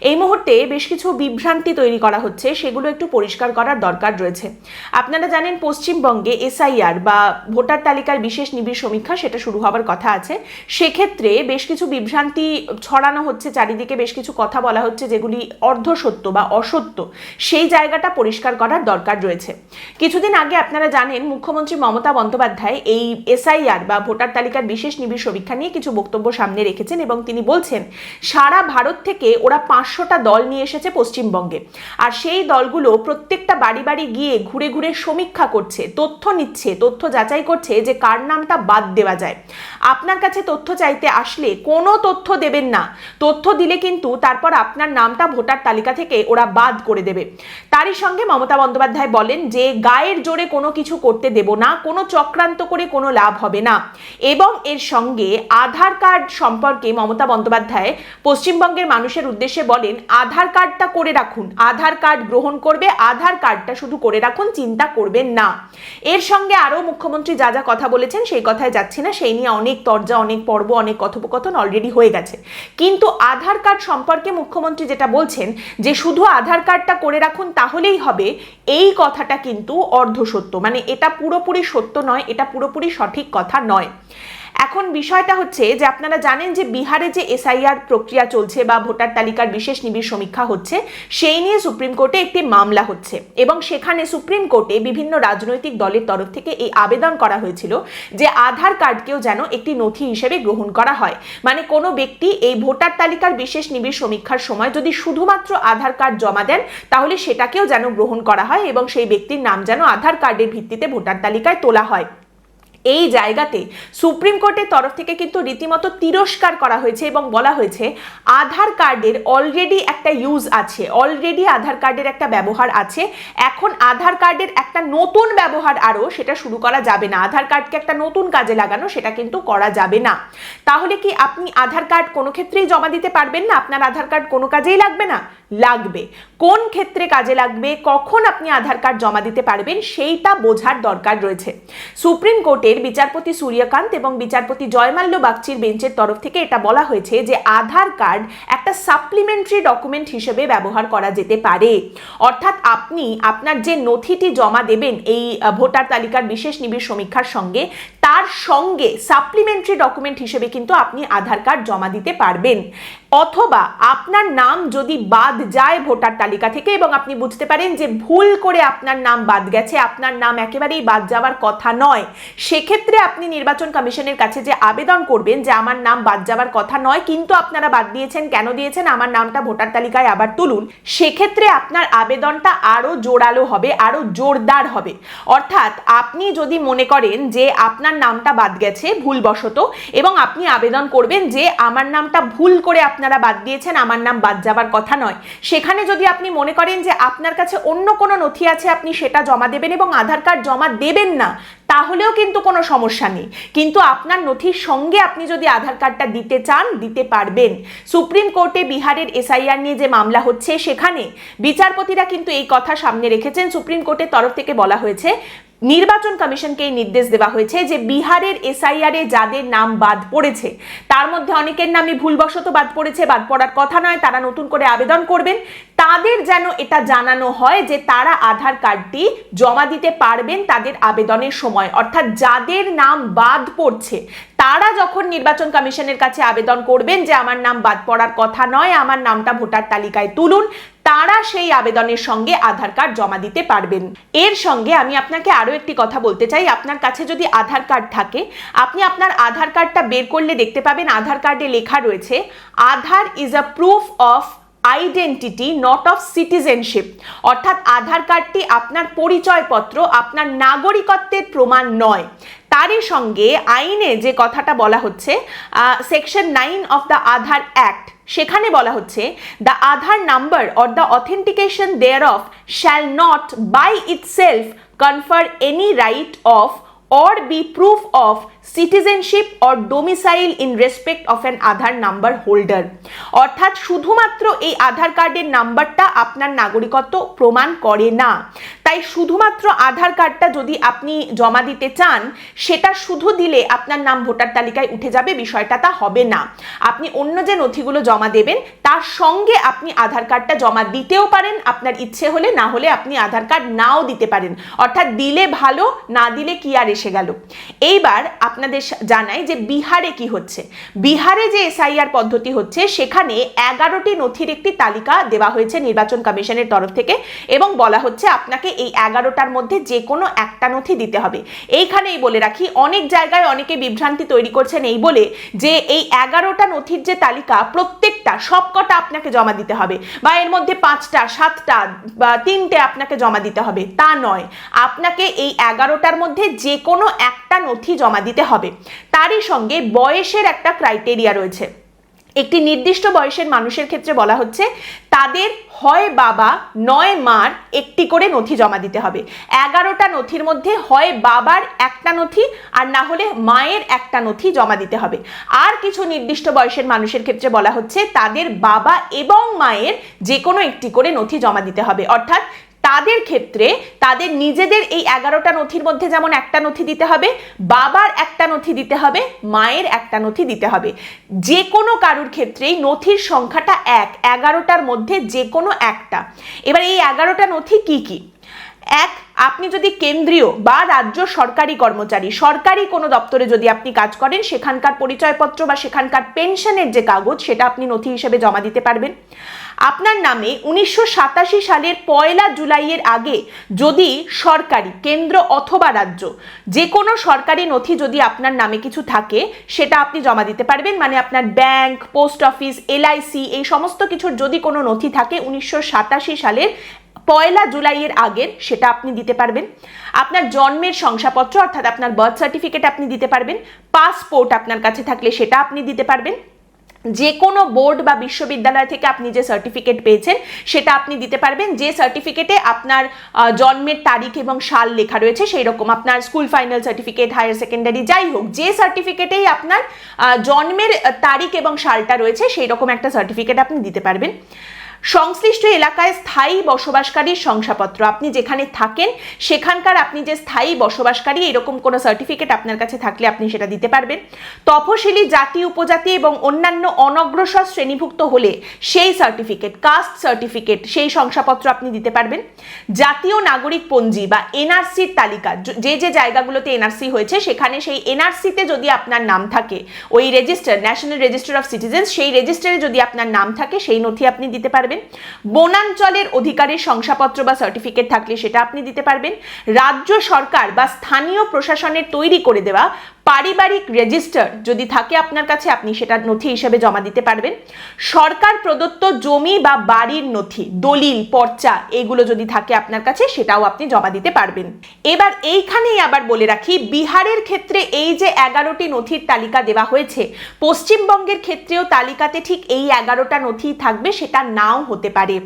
এই মুহূর্তে বেশ কিছু বিভ্রান্তি তৈরি করা হচ্ছে, সেগুলো একটু পরিষ্কার করার দরকার রয়েছে। আপনারা জানেন পশ্চিমবঙ্গে এসআইআর বা ভোটার তালিকার বিশেষ নিবিড় সমীক্ষা, সেটা শুরু হওয়ার কথা আছে। সেক্ষেত্রে বেশ কিছু বিভ্রান্তি ছড়ানো হচ্ছে, চারিদিকে বেশ কিছু কথা বলা হচ্ছে যেগুলি অর্ধসত্য বা অসত্য। সেই জায়গাটা পরিষ্কার করার দরকার রয়েছে। কিছুদিন আগে আপনারা জানেন মুখ্যমন্ত্রী মমতা বন্দ্যোপাধ্যায় এই এসআইআর বা ভোটার তালিকার বিশেষ নিবিড় সমীক্ষা নিয়ে কিছু বক্তব্য সামনে রেখেছেন এবং তিনি বলছেন, সারা ভারত থেকে ওরা পাঁচশোটা দল নিয়ে এসেছে পশ্চিমবঙ্গে। আর সেই দলগুলো প্রত্যেকটা বাড়ি বাড়ি গিয়ে ঘুরে ঘুরে সমীক্ষা করছে, তথ্য নিচ্ছে, তথ্য যাচাই করছে যে কার নামটা বাদ দেওয়া যায়। আপনার কাছে তথ্য চাইতে আসলে কোনো তথ্য দেবেন না। তথ্য দিলে কিন্তু তারপর আপনার নামটা ভোটার তালিকা থেকে ওরা বাদ করে দেবে। তারই সঙ্গে মমতা বন্দ্যোপাধ্যায় বলেন যে, গায়ের জোরে কোনো কিছু করতে দেব না, কোনো চক্রান্ত করে কোনো লাভ হবে না। এবং এর সঙ্গে আধার কার্ড সম্পর্কে মমতা বন্দ্যোপাধ্যায় পশ্চিমবঙ্গের মানুষের উদ্দেশ্যে বলেন, আধার কার্ডটা করে রাখুন। আধার কার্ড গ্রহণ করবে, আধার কার্ডটা শুধু করে রাখুন, চিন্তা করবেন না। এর সঙ্গে আরও মুখ্যমন্ত্রী যা যা কথা বলেছেন, সেই কথায় যাচ্ছি না। সেই নিয়ে অনেক তর্জা, অনেক পর্ব, অনেক কথোপকথন অলরেডি হয়ে গেছে। কিন্তু আধার কার্ড সম্পর্কে মুখ্যমন্ত্রী যেটা বলছেন, যে শুধু আধার কার্ডটা করে রাখুন, তাহলেই হবে, এই কথাটা কিন্তু অর্ধসত্য। মানে এটা পুরোপুরি সত্য নয়, এটা পুরোপুরি সঠিক কথা নয়। এখন বিষয়টা হচ্ছে যে আপনারা জানেন যে বিহারে যে এসআইআর প্রক্রিয়া চলছে বা ভোটার তালিকার বিশেষ নিবিড় সমীক্ষা হচ্ছে, সেই নিয়ে সুপ্রিম কোর্টে একটি মামলা হচ্ছে। এবং সেখানে সুপ্রিম কোর্টে বিভিন্ন রাজনৈতিক দলের তরফ থেকে এই আবেদন করা হয়েছিল যে আধার কার্ডকেও যেন একটি নথি হিসেবে গ্রহণ করা হয়। মানে কোনো ব্যক্তি এই ভোটার তালিকার বিশেষ নিবিড় সমীক্ষার সময় যদি শুধুমাত্র আধার কার্ড জমা দেন, তাহলে সেটাকেও যেন গ্রহণ করা হয় এবং সেই ব্যক্তির নাম যেন আধার কার্ডের ভিত্তিতে ভোটার তালিকায় তোলা হয়। এই জায়গাতে সুপ্রিম কোর্টের তরফ থেকে কিন্তু রীতিমতো তিরস্কার করা হয়েছে এবং বলা হয়েছে, আধার কার্ডের অলরেডি একটা ইউজ আছে অলরেডি আধার কার্ডের একটা ব্যবহার আছে, এখন আধার কার্ডের একটা নতুন ব্যবহার আরও সেটা শুরু করা যাবে না, আধার কার্ডকে একটা নতুন কাজে লাগানো সেটা কিন্তু করা যাবে না। তাহলে কি আপনি আধার কার্ড কোনো ক্ষেত্রেই জমা দিতে পারবেন না? আপনার আধার কার্ড কোনো কাজেই লাগবে না? লাগবে। কোন ক্ষেত্রে কাজে লাগবে? কখন আপনি আধার কার্ড জমা দিতে পারবেন? সেইটা বোঝার দরকার রয়েছে। সুপ্রিম কোর্টের বিচারপতি সূর্যকান্ত এবং বিচারপতি জয়মাল্য বাগচির বেঞ্চের তরফ থেকে এটা বলা হয়েছে যে আধার কার্ড একটা সাপ্লিমেন্টারি ডকুমেন্ট হিসেবে ব্যবহার করা যেতে পারে। অর্থাৎ আপনি আপনার যে নথিটি জমা দেবেন এই ভোটার তালিকার বিশেষ নিবিড় সমীক্ষার সঙ্গে, তার সঙ্গে সাপ্লিমেন্টারি ডকুমেন্ট হিসেবে কিন্তু আপনি আধার কার্ড জমা দিতে পারবেন। অথবা আপনার নাম যদি বাদ যায় ভোটার তালিকা থেকে এবং আপনি বুঝতে পারেন যে ভুল করে আপনার নাম বাদ গেছে, আপনার নাম একেবারেই বাদ যাওয়ার কথা নয়। সেক্ষেত্রে আপনি নির্বাচন কমিশনের কাছে যে আবেদন করবেন যে আমার নাম বাদ যাওয়ার কথা নয়, কিন্তু আপনারা বাদ দিয়েছেন, কেন দিয়েছেন, আমার নামটা ভোটার তালিকায় আবার তুলুন, সেক্ষেত্রে আপনার আবেদনটা আরও জোরালো হবে আরও জোরদার হবে। অর্থাৎ আপনি যদি মনে করেন যে আপনার নামটা বাদ গেছে, ভুলবশত, এবং আপনি আবেদন করবেন যে আমার নামটা ভুল করে আপনারা বাদ দিয়েছেন, আমার নাম বাদ যাবার কথা নয়। সেখানে যদি আপনি মনে করেন যে আপনার কাছে অন্য কোনো নথি আছে, আপনি সেটা জমা দেবেন এবং আধার কার্ড জমা দেবেন না, তাহলেও কিন্তু কোনো সমস্যা নেই। কিন্তু আপনার নথির সঙ্গে আপনি যদি আধার কার্ডটা দিতে চান, দিতে পারবেন। সুপ্রিম কোর্টে বিহারের এসআইআর নিয়ে যে মামলা হচ্ছে, সেখানে বিচারপতিরা কিন্তু এই কথা সামনে রেখেছেন। সুপ্রিম কোর্টের তরফ থেকে বলা হয়েছে নির্বাচন কমিশনকে নির্দেশ দেওয়া হয়েছে যে বিহারের এসআইআর যাদের নাম বাদ পড়েছে, তার মধ্যে অনেকের নামই ভুলবশত বাদ পড়েছে, বাদ পড়ার কথা নয়, তারা নতুন করে আবেদন করবেন। তাদের যেন এটা জানানো হয় যে তারা আধার কার্ডটি জমা দিতে পারবেন তাদের আবেদনের সময়। অর্থাৎ যাদের নাম বাদ পড়ছে, তারা যখন নির্বাচন কমিশনের কাছে আবেদন করবেন যে আমার নাম বাদ পড়ার কথা নয়, আমার নামটা ভোটার তালিকায় তুলুন তারা সেই আবেদনের সঙ্গে আধার কার্ড জমা দিতে পারবেন। এর সঙ্গে আমি আপনাকে আরও একটি কথা বলতে চাই। আপনার কাছে যদি আধার কার্ড থাকে, আপনি আপনার আধার কার্ডটা বের করলে দেখতে পাবেন আধার কার্ডে লেখা রয়েছে, Aadhaar is a proof of identity, not of citizenship. অর্থাৎ আধার কার্ডটি আপনার পরিচয়পত্র, আপনার নাগরিকত্বের প্রমাণ নয়। তারই সঙ্গে আইনে যে কথাটা বলা হচ্ছে section nine of the Aadhaar act সেখানে বলা হচ্ছে the Aadhaar number or the authentication thereof shall not by itself confer any right of or be proof of citizenship or domicile in respect of an Aadhaar number holder অর্থাৎ শুধুমাত্র এই আধার কার্ডের নাম্বারটা আপনার নাগরিকত্ব প্রমাণ করে না। তাই শুধুমাত্র আধার কার্ডটা যদি আপনি জমা দিতে চান, সেটা শুধু দিলে আপনার নাম ভোটার তালিকায় উঠে যাবে, বিষয়টা তা হবে না। আপনি অন্য যে নথিগুলো জমা দেবেন, তার সঙ্গে আপনি আধার কার্ডটা জমা দিতেও পারেন, আপনার ইচ্ছে হলে না হলে আপনি আধার কার্ড নাও দিতে পারেন। অর্থাৎ দিলে ভালো, না দিলে কি আর এসে গেল। এইবার আপনাদের জানাই যে বিহারে কি হচ্ছে। বিহারে যে এসআইআর পদ্ধতি হচ্ছে, সেখানে এগারোটি নথির একটি তালিকা দেওয়া হয়েছে নির্বাচন কমিশনের তরফ থেকে এবং বলা হচ্ছে আপনাকে এই এগারোটার মধ্যে যে কোনো একটা নথি দিতে হবে। এইখানেই বলে রাখি, অনেক জায়গায় অনেকে বিভ্রান্তি তৈরি করছেন এই বলে যে এই এগারোটা নথির যে তালিকা, প্রত্যেকটা, সবকটা আপনাকে জমা দিতে হবে বা এর মধ্যে পাঁচটা, সাতটা বা তিনটে আপনাকে জমা দিতে হবে। তা নয়, আপনাকে এই এগারোটার মধ্যে যে কোনো একটা নথি জমা দিতে হবে। তারই সঙ্গে বয়সের একটা ক্রাইটেরিয়া রয়েছে। একটি নির্দিষ্ট বয়সের মানুষের ক্ষেত্রে বলা হচ্ছে, তাদের হয় বাবা নয় মার একটি করে নথি জমা দিতে হবে। এগারোটা নথির মধ্যে হয় বাবার একটা নথি আর না হলে মায়ের একটা নথি জমা দিতে হবে। আর কিছু নির্দিষ্ট বয়সের মানুষের ক্ষেত্রে বলা হচ্ছে, তাদের বাবা এবং মায়ের যে কোনো একটি করে নথি জমা দিতে হবে। অর্থাৎ তাদের ক্ষেত্রে তাদের নিজেদের এই এগারোটা নথির মধ্যে যেমন একটা নথি দিতে হবে, বাবার একটা নথি দিতে হবে, মায়ের একটা নথি দিতে হবে। যে কোনো কারুর ক্ষেত্রেই নথির সংখ্যাটা এক, এগারোটার মধ্যে যে কোনো একটা। এবার এই এগারোটা নথি কি কি? এক আপনি যদি কেন্দ্রীয় বা রাজ্য সরকারি কর্মচারী, সরকারি কোনো দপ্তরে যদি আপনি কাজ করেন, সেখানকার পরিচয়পত্র বা সেখানকার পেনশনের যে কাগজ, সেটা আপনি নথি হিসেবে জমা দিতে পারবেন। আপনার নামে উনিশশো সাতাশি সালের পয়লা জুলাইয়ের আগে যদি সরকারি, কেন্দ্র অথবা রাজ্য যে কোনো সরকারি নথি যদি আপনার নামে কিছু থাকে, সেটা আপনি জমা দিতে পারবেন। মানে আপনার ব্যাংক, পোস্ট অফিস, এলআইসি এই সমস্ত কিছুর যদি কোনো নথি থাকে, উনিশশো সাতাশি সালের পয়লা জুলাইয়ের আগের সেটা আপনি দিতে পারবেন। আপনার জন্মের শংসাপত্র অর্থাৎ আপনার বার্থ সার্টিফিকেট আপনি দিতে পারবেন। পাসপোর্ট আপনার কাছে থাকলে সেটা আপনি দিতে পারবেন। যে কোনো বোর্ড বা বিশ্ববিদ্যালয় থেকে আপনি যে সার্টিফিকেট পেয়েছেন, সেটা আপনি দিতে পারবেন। যে সার্টিফিকেটে আপনার জন্মের তারিখ এবং সাল লেখা রয়েছে সেই রকম আপনার school final certificate higher secondary যাই হোক, যে সার্টিফিকেটেই আপনার জন্মের তারিখ এবং সালটা রয়েছে সেই রকম একটা সার্টিফিকেট আপনি দিতে পারবেন। সংশ্লিষ্ট এলাকায় স্থায়ী বসবাসকারীর শংসাপত্র। আপনি যেখানে থাকেন, সেখানকার আপনি যে স্থায়ী বসবাসকারী, এরকম কোনো সার্টিফিকেট আপনার কাছে থাকলে আপনি সেটা দিতে পারবেন। তফসিলি জাতি, উপজাতি এবং অন্যান্য অনগ্রসর শ্রেণীভুক্ত হলে সেই সার্টিফিকেট কাস্ট সার্টিফিকেট সেই শংসাপত্র আপনি দিতে পারবেন। জাতীয় নাগরিক পঞ্জি বা এনআরসির তালিকা, যে যে জায়গাগুলোতে এনআরসি হয়েছে, সেখানে সেই এনআরসিতে যদি আপনার নাম থাকে, ওই register national register of citizens সেই রেজিস্টারে যদি আপনার নাম থাকে, সেই নথি আপনি দিতে পারবেন। বনাঞ্চলের অধিকারের শংসাপত্র বা সার্টিফিকেট থাকলে সেটা আপনি দিতে পারবেন। রাজ্য সরকার বা স্থানীয় প্রশাসনের তৈরি করে দেওয়া পারিবারিক রেজিস্টার যদি থাকে আপনার কাছে, আপনি সেটা নথি হিসেবে জমা দিতে পারবেন। সরকার প্রদত্ত জমি বা বাড়ির নথি, দলিল, পর্চা এগুলো যদি থাকে আপনার কাছে, সেটাও আপনি জমা দিতে পারবেন। এবার এইখানেই আবার বলে রাখি, বিহারের ক্ষেত্রে এই যে এগারোটি নথির তালিকা দেওয়া হয়েছে, পশ্চিমবঙ্গের ক্ষেত্রেও তালিকাতে ঠিক এই এগারোটা নথি থাকবে, সেটা নাও হতে পারে।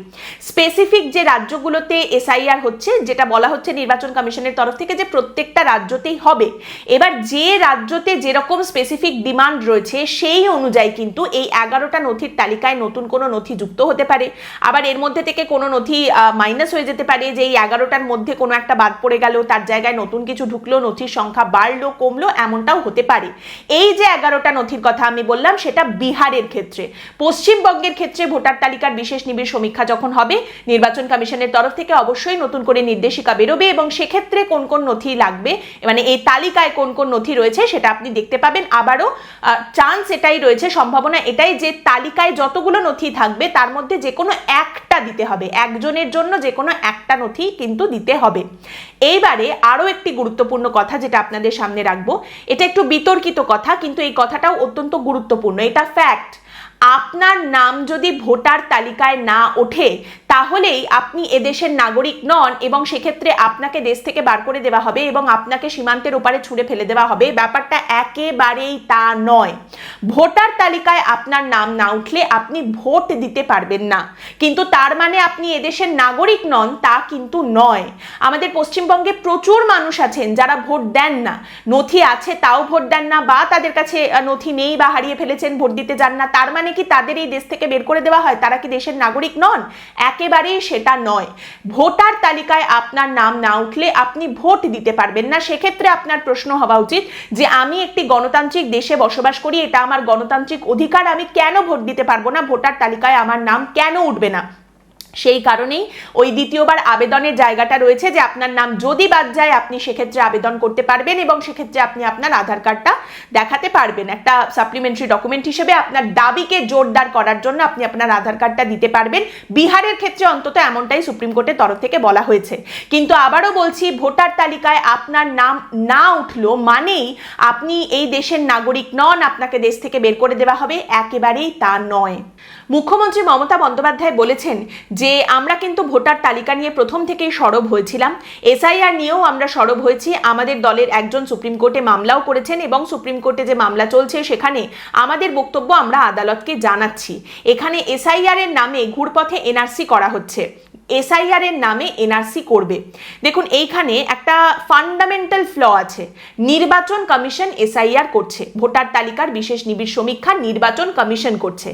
স্পেসিফিক যে রাজ্যগুলোতে এসআইআর হচ্ছে, যেটা বলা হচ্ছে নির্বাচন কমিশনের তরফ থেকে যে প্রত্যেকটা রাজ্যতেই হবে। এবার যে রাজ্যতে যেরকম স্পেসিফিক ডিমান্ড রয়েছে, সেই অনুযায়ী কিন্তু এই এগারোটা নথির তালিকায় নতুন কোনো নথি যুক্ত হতে পারে। আবার এর মধ্যে থেকে কোনো নথি মাইনাস হয়ে যেতে পারে যে এই এগারোটার মধ্যে কোনো একটা বাদ পড়ে গেল, তার জায়গায় নতুন কিছু ঢুকলো, নথির সংখ্যা বাড়লো, কমলো, এমনটাও হতে পারে। এই যে এগারোটা নথির কথা আমি বললাম, সেটা বিহারের ক্ষেত্রে। পশ্চিমবঙ্গের ক্ষেত্রে ভোটার তালিকার বিশেষ নিবিড় সমীক্ষা যখন হবে, নির্বাচন কমিশনের তরফ থেকে অবশ্যই নতুন করে নির্দেশিকা বেরোবে এবং সেক্ষেত্রে কোন কোন নথি লাগবে মানে এই তালিকায় কোন কোন নথি রয়েছে সেটা আপনি দেখতে পাবেন। আবারও চান্স এটাই রয়েছে, সম্ভাবনা এটাই যে তালিকায় যতগুলো নথি থাকবে, তার মধ্যে যে কোনো একটা দিতে হবে। একজনের জন্য যে কোনো একটা নথি কিন্তু দিতে হবে। এইবারে আরও একটি গুরুত্বপূর্ণ কথা যেটা আপনাদের সামনে রাখব, এটা একটু বিতর্কিত কথা, কিন্তু এই কথাটাও অত্যন্ত গুরুত্বপূর্ণ। এটা ফ্যাক্ট আপনার নাম যদি ভোটার তালিকায় না ওঠে তাহলেই আপনি এদেশের নাগরিক নন এবং সেক্ষেত্রে আপনাকে দেশ থেকে বার করে দেওয়া হবে এবং আপনাকে সীমান্তের ওপারে ছুঁড়ে ফেলে দেওয়া হবে। ব্যাপারটা একেবারেই তা নয়। ভোটার তালিকায় আপনার নাম না উঠলে আপনি ভোট দিতে পারবেন না। কিন্তু তার মানে আপনি এদেশের নাগরিক নন তা কিন্তু নয়। আমাদের পশ্চিমবঙ্গে প্রচুর মানুষ আছেন যারা ভোট দেন না। নথি আছে, তাও ভোট দেন না বা তাদের কাছে নথি নেই বা হারিয়ে ফেলেছেন, ভোট দিতে যান না। তার মানে কি তাদের এই দেশ থেকে বের করে দেওয়া হয়? তারা কি দেশের নাগরিক নন? একেবারেই সেটা নয়। ভোটার তালিকায় আপনার নাম না উঠলে আপনি ভোট দিতে পারবেন না। সেক্ষেত্রে আপনার প্রশ্ন হওয়া উচিত যে, আমি একটি গণতান্ত্রিক দেশে বসবাস করি, এটা আমার গণতান্ত্রিক অধিকার, আমি কেন ভোট দিতে পারব না? ভোটার তালিকায় আমার নাম কেন উঠবে না? সেই কারণেই ওই দ্বিতীয়বার আবেদনের জায়গাটা রয়েছে যে আপনার নাম যদি বাদ যায়, আপনি সেক্ষেত্রে আবেদন করতে পারবেন এবং সেক্ষেত্রে আপনি আপনার আধার কার্ডটা দেখাতে পারবেন। একটা সাপ্লিমেন্টারি ডকুমেন্ট হিসেবে আপনার দাবিকে জোরদার করার জন্য আপনি আপনার আধার কার্ডটা দিতে পারবেন। বিহারের ক্ষেত্রে অন্তত এমনটাই সুপ্রিম কোর্টের তরফ থেকে বলা হয়েছে। কিন্তু আবারও বলছি, ভোটার তালিকায় আপনার নাম না উঠল মানেই আপনি এই দেশের নাগরিক নন, আপনাকে দেশ থেকে বের করে দেওয়া হবে। একেবারেই তা নয়। মুখ্যমন্ত্রী মমতা বন্দ্যোপাধ্যায় বলেছেন যে আমরা কিন্তু ভোটার তালিকা নিয়ে প্রথম থেকেই সরব হয়েছিলাম। এসআইআর নিয়েও আমরা সরব হয়েছি। আমাদের দলের একজন সুপ্রিম কোর্টে মামলাও করেছেন এবং সুপ্রিম কোর্টে যে মামলা চলছে সেখানে আমাদের বক্তব্য আমরা আদালতকে জানাচ্ছি। এখানে এসআইআর এর নামে ঘুরপথে এনআরসি করা হচ্ছে। এসআইআর এর নামে এনআরসি করবে। দেখুন, এইখানে একটা ফান্ডামেন্টাল ফ্ল আছে। নির্বাচন কমিশন এসআইআর করছে। ভোটার তালিকার বিশেষ নিবিড় সমীক্ষা নির্বাচন কমিশন করছে।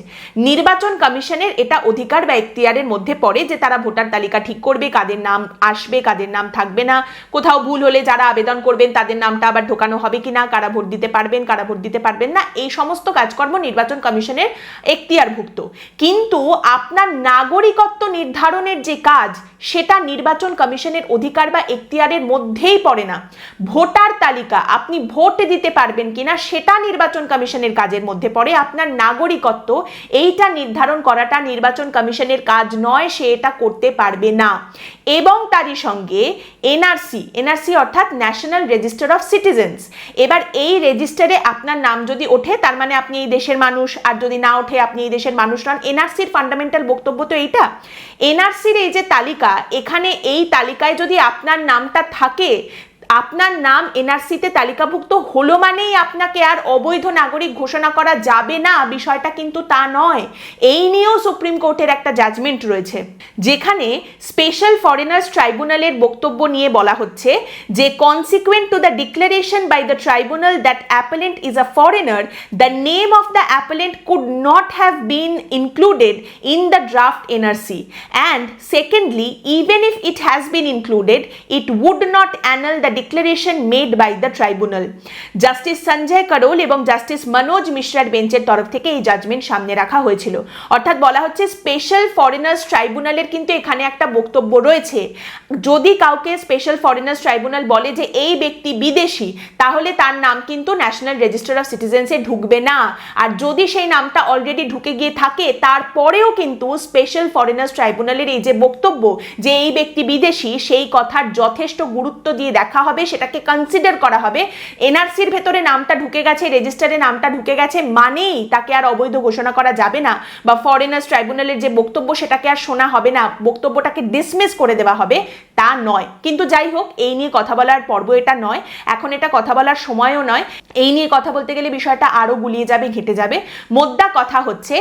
নির্বাচন কমিশনের এটা অধিকার বা এখতিয়ারের মধ্যে পড়ে যে তারা ভোটার তালিকা ঠিক করবে, কাদের নাম আসবে, কাদের নাম থাকবে না, কোথাও ভুল হলে যারা আবেদন করবেন তাদের নামটা আবার ঢোকানো হবে কি না কারা ভোট দিতে পারবেন, কারা ভোট দিতে পারবেন না, এই সমস্ত কাজকর্ম নির্বাচন কমিশনের এখতিয়ারভুক্ত। কিন্তু আপনার নাগরিকত্ব নির্ধারণের যে কাজ সেটা নির্বাচন কমিশনের অধিকার বা এখতিয়ারের মধ্যেই পড়ে না। ভোটার তালিকা আপনি ভোট দিতে পারবেন কিনা সেটা নির্বাচন কমিশনের কাজের মধ্যে পড়ে। আপনার নাগরিকত্ব এইটা নির্ধারণ করাটা নির্বাচন কমিশনের কাজ নয়, সে এটা করতে পারবে না। এবং তারই সঙ্গে এনআরসি এনআরসি অর্থাৎ ন্যাশনাল রেজিস্টার অফ সিটিজেন্স। এবার এই রেজিস্টারে আপনার নাম যদি ওঠে, তার মানে আপনি এই দেশের মানুষ, আর যদি না ওঠে, আপনি এই দেশের মানুষ নন। এনআরসির ফান্ডামেন্টাল বক্তব্য তো এইটা। এনআরসির এই যে তালিকা এখানে এই তালিকায় যদি আপনার নামটা থাকে আপনার নাম এনআরসিতে তালিকাভুক্ত হলো মানেই আপনাকে আর অবৈধ নাগরিক ঘোষণা করা যাবে না বিষয়টা কিন্তু তা নয় এই নিয়েও সুপ্রিম কোর্টের একটা জাজমেন্ট রয়েছে যেখানে স্পেশাল ফরেনার্স ট্রাইব্যুনালের বক্তব্য নিয়ে বলা হচ্ছে যে consequent to the declaration by the tribunal that appellant is a foreigner the name of the appellant could not have been included in the draft NRC. And secondly, even if it has been included, it would not annul the declaration made by the tribunal. Justice Sanjay Karol এবং justice Manoj মিশ্রার বেঞ্চের তরফ থেকে এই judgement সামনে রাখা হয়েছিল। অর্থাৎ বলা হচ্ছে স্পেশাল ফরেনার্স ট্রাইব্যুনালের কিন্তু এখানে একটা বক্তব্য রয়েছে। যদি কাউকে স্পেশাল ফরেনার্স ট্রাইব্যুনাল বলে যে এই ব্যক্তি বিদেশি, তাহলে তার নাম কিন্তু ন্যাশনাল রেজিস্টার অফ সিটিজেন্সে ঢুকবে না। আর যদি সেই নামটা অলরেডি ঢুকে গিয়ে থাকে, তারপরেও কিন্তু স্পেশাল ফরেনার্স ট্রাইব্যুনালের এই যে বক্তব্য যে এই ব্যক্তি বিদেশি, সেই কথার যথেষ্ট গুরুত্ব দিয়ে দেখা হবে, সেটাকে কনসিডার করা হবে। এনআরসির ভেতরে নামটা ঢুকে গেছে রেজিস্টারে নামটা ঢুকে গেছে, মানেই তাকে আর অবৈধ ঘোষণা করা যাবে না বা ফরেনার্স ট্রাইব্যুনালের যে বক্তব্য, সেটাকে আর শোনা হবে না। বক্তব্যটাকে ডিসমিস করে দেওয়া হবে, তা নয়। কিন্তু যাই হোক, এই নিয়ে কথা বলার পর্ব এটা নয়। এখন এটা কথা বলার সময়ও নয়। এই নিয়ে কথা বলতে গেলে বিষয়টা আরও গুলিয়ে যাবে, ঘেটে যাবে। মোদ্দা কথা হচ্ছে,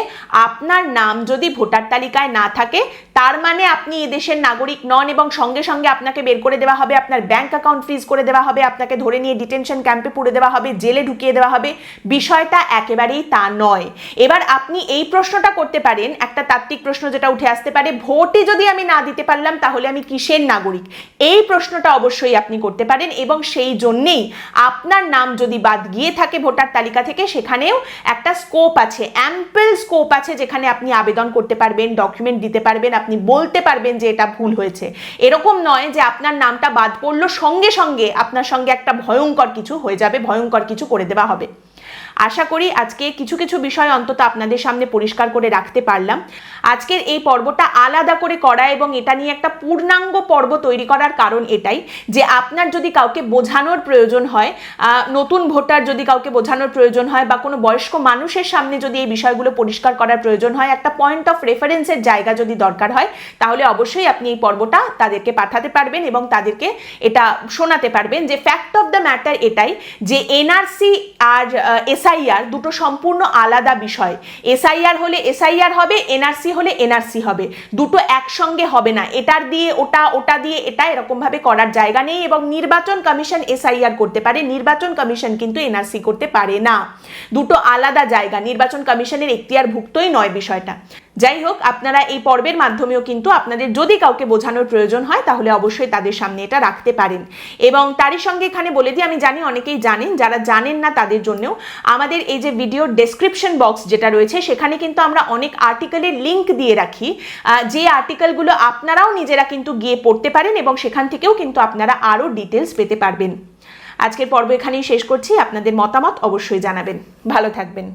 আপনার নাম যদি ভোটার তালিকায় না থাকে তার মানে আপনি এদেশের নাগরিক নন এবং সঙ্গে সঙ্গে আপনাকে বের করে দেওয়া হবে, আপনার ব্যাংক অ্যাকাউন্ট ফ্রিজ করে দেওয়া হবে, আপনাকে ধরে নিয়ে ডিটেনশন ক্যাম্পে পুরে দেওয়া হবে, জেলে ঢুকিয়ে দেওয়া হবে, বিষয়টা একেবারেই তা নয়। এবার আপনি এই প্রশ্নটা করতে পারেন, একটা তাত্ত্বিক প্রশ্ন যেটা উঠে আসতে পারে ভোটই যদি আমি না দিতে পারলাম, তাহলে আমি কিসের নাগরিক? এই প্রশ্নটা অবশ্যই আপনি করতে পারেন এবং সেই জন্যেই আপনার নাম যদি বাদ গিয়ে থাকে ভোটার তালিকা থেকে, সেখানেও একটা স্কোপ আছে অ্যাম্পল স্কোপ আছে যেখানে আপনি আবেদন করতে পারবেন ডকুমেন্ট দিতে পারবেন আপনি বলতে পারবেন যে এটা ভুল হয়েছে। এরকম নয় যে আপনার নামটা বাদ পড়ল সঙ্গে সঙ্গে আপনার সঙ্গে একটা ভয়ঙ্কর কিছু হয়ে যাবে, ভয়ঙ্কর কিছু করে দেওয়া হবে। আশা করি আজকে কিছু কিছু বিষয় অন্তত আপনাদের সামনে পরিষ্কার করে রাখতে পারলাম। আজকের এই পর্বটা আলাদা করে করা এবং এটা নিয়ে একটা পূর্ণাঙ্গ পর্ব তৈরি করার কারণ এটাই যে আপনার যদি কাউকে বোঝানোর প্রয়োজন হয় নতুন ভোটার যদি কাউকে বোঝানোর প্রয়োজন হয় বা কোনো বয়স্ক মানুষের সামনে যদি এই বিষয়গুলো পরিষ্কার করার প্রয়োজন হয়, একটা পয়েন্ট অফ রেফারেন্সের জায়গা যদি দরকার হয়, তাহলে অবশ্যই আপনি এই পর্বটা তাদেরকে পাঠাতে পারবেন এবং তাদেরকে এটা শোনাতে পারবেন যে ফ্যাক্ট অফ দ্য ম্যাটার এটাই যে এনআরসি আর এসআইআর দুটো সম্পূর্ণ আলাদা বিষয়। এসআইআর হলে এসআইআর হবে, এনআরসি হলে এনআরসি হবে। দুটো একসঙ্গে হবে না। এটার দিয়ে ওটা ওটা দিয়ে এটা এরকমভাবে করার জায়গা নেই এবং নির্বাচন কমিশন এসআইআর করতে পারে। নির্বাচন কমিশন কিন্তু এনআরসি করতে পারে না। দুটো আলাদা জায়গা। নির্বাচন কমিশনের এখতিয়ার ভুক্তই নয় বিষয়টা। যাই হোক আপনারা এই পর্বের মাধ্যমেও কিন্তু আপনাদের যদি কাউকে বোঝানোর প্রয়োজন হয়, তাহলে অবশ্যই তাদের সামনে এটা রাখতে পারেন। এবং তারই সঙ্গে এখানে বলে দিই, আমি জানি অনেকেই জানেন, যারা জানেন না তাদের জন্যও, আমাদের এই যে ভিডিওর ডেসক্রিপশন বক্স যেটা রয়েছে, সেখানে কিন্তু আমরা অনেক আর্টিকেলের লিঙ্ক দিয়ে রাখি। যে আর্টিকেলগুলো আপনারাও নিজেরা কিন্তু গিয়ে পড়তে পারেন এবং সেখান থেকেও কিন্তু আপনারা আরও ডিটেলস পেতে পারবেন। আজকের পর্ব এখানেই শেষ করছি। আপনাদের মতামত অবশ্যই জানাবেন। ভালো থাকবেন।